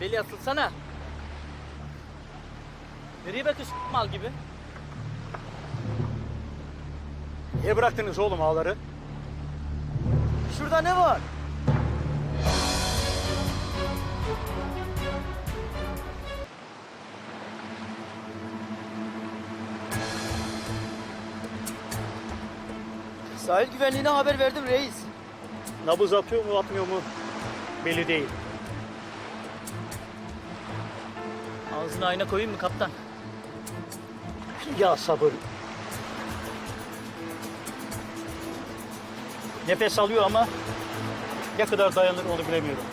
Beli asılsana. Nereye bakıyorsun mal gibi? Niye bıraktınız oğlum ağları? Şurada ne var? Sahil güvenliğine haber verdim reis. Nabız atıyor mu atmıyor mu belli değil. Ağzına ayna koyayım mı kaptan? Ya sabır. Nefes alıyor ama ne kadar dayanır onu bilemiyorum.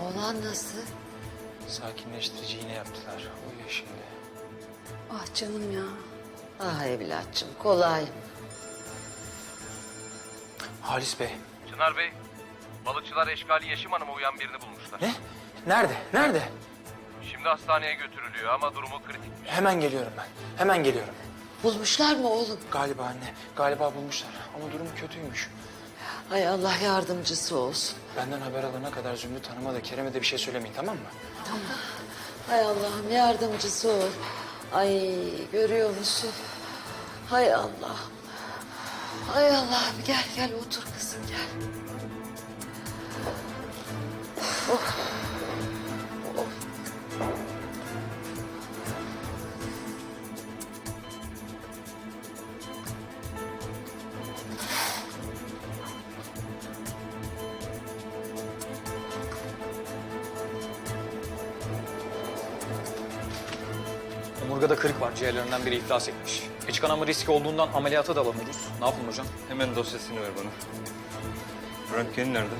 Oğlan nasıl? Sakinleştirici iğne yaptılar. Uyuyor şimdi. Ah canım ya. Ah evlatçım kolay? Halis Bey. Çınar Bey, balıkçılar eşkali Yeşim Hanım'a uyan birini bulmuşlar. Ne? Nerede? Nerede? Şimdi hastaneye götürülüyor ama durumu kritikmiş. Hemen geliyorum ben. Hemen geliyorum. Bulmuşlar mı oğlum? Galiba anne. Galiba bulmuşlar. Ama durum kötüymüş. Ay Allah yardımcısı olsun. Benden haber alana kadar Zümrüt Hanım'a da Kerem'e de bir şey söylemeyin tamam mı? Hay Allah'ım yardımcısı ol. Ay görüyor musun? Hay Allah'ım. Hay Allah'ım gel gel otur kızım gel. Omurgada kırık var. Ciğerlerinden biri iflas etmiş. İç kanama riski olduğundan ameliyata da alamıyoruz. Ne yapalım hocam? Hemen dosyasını ver bana. Röntgeni nerede?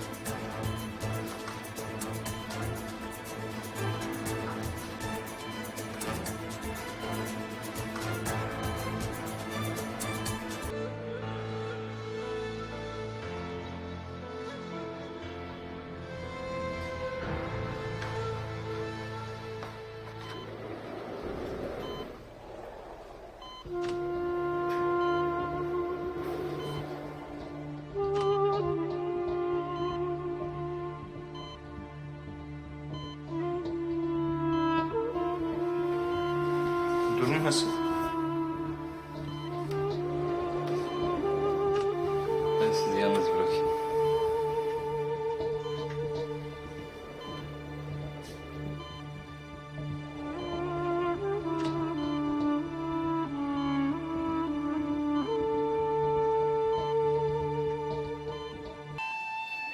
Durum nasıl? Ben sizi yalnız bırakayım.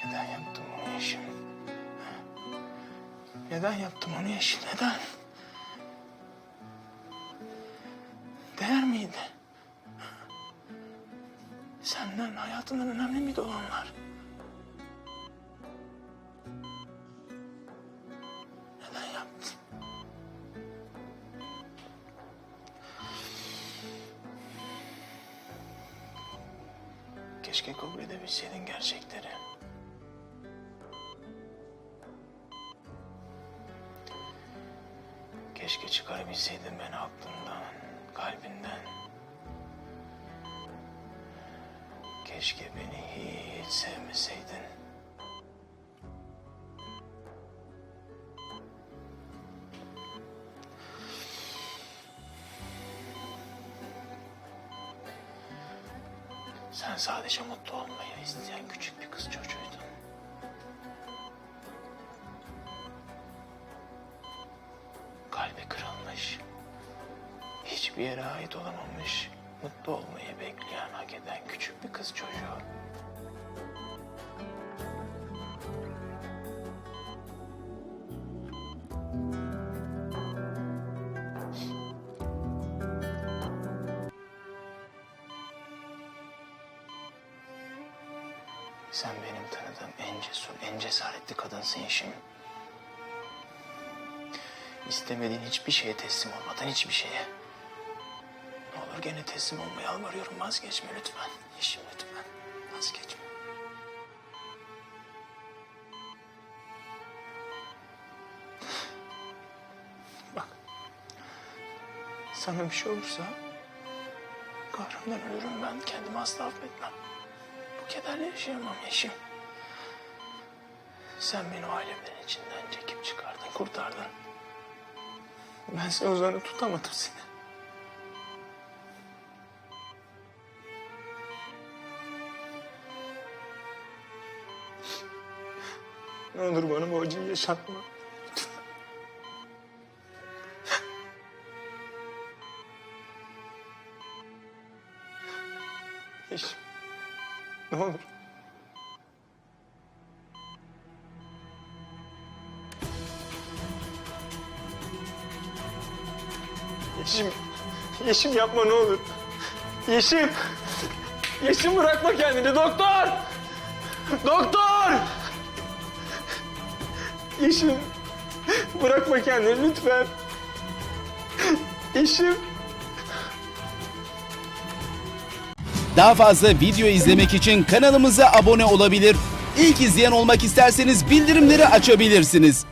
Neden yaptım onu Yeşim? Neden yaptım onu Yeşim? Neden? Senden hayatından önemli miydi olanlar? Neden yaptın? Keşke kabul edebilseydin gerçekleri. Keşke çıkarabilseydin beni aklından, kalbinden. Keşke beni hiç sevmeseydin. Sen sadece mutlu olmayı isteyen küçük bir kız çocuğuydun. Kalbi kırılmış. Hiçbir yere ait olamamış. Mutlu olmayı bekleyen, hak eden küçük bir kız çocuğu. Sen benim tanıdığım en cesur, en cesaretli kadınsın Yeşim. İstemediğin hiçbir şeye teslim olmadan hiçbir şeye gene teslim olmaya yalvarıyorum. Vazgeçme lütfen. Yeşim lütfen. Vazgeçme. Bak. Sana bir şey olursa kahramdan ölürüm ben. Kendimi asla affetmem. Bu kederle yaşayamam Yeşim. Sen beni o ailemden içinden çekip çıkardın, kurtardın. Ben seni o tutamadım seni. Ne olur bana bu acıyı yaşatma. Yeşim. Ne olur. Yeşim. Yeşim yapma ne olur. Yeşim. Yeşim bırakma kendini doktor. Doktor. Yeşim. Bırakma kendini lütfen. Yeşim. Daha fazla video izlemek için kanalımıza abone olabilir. İlk izleyen olmak isterseniz bildirimleri açabilirsiniz.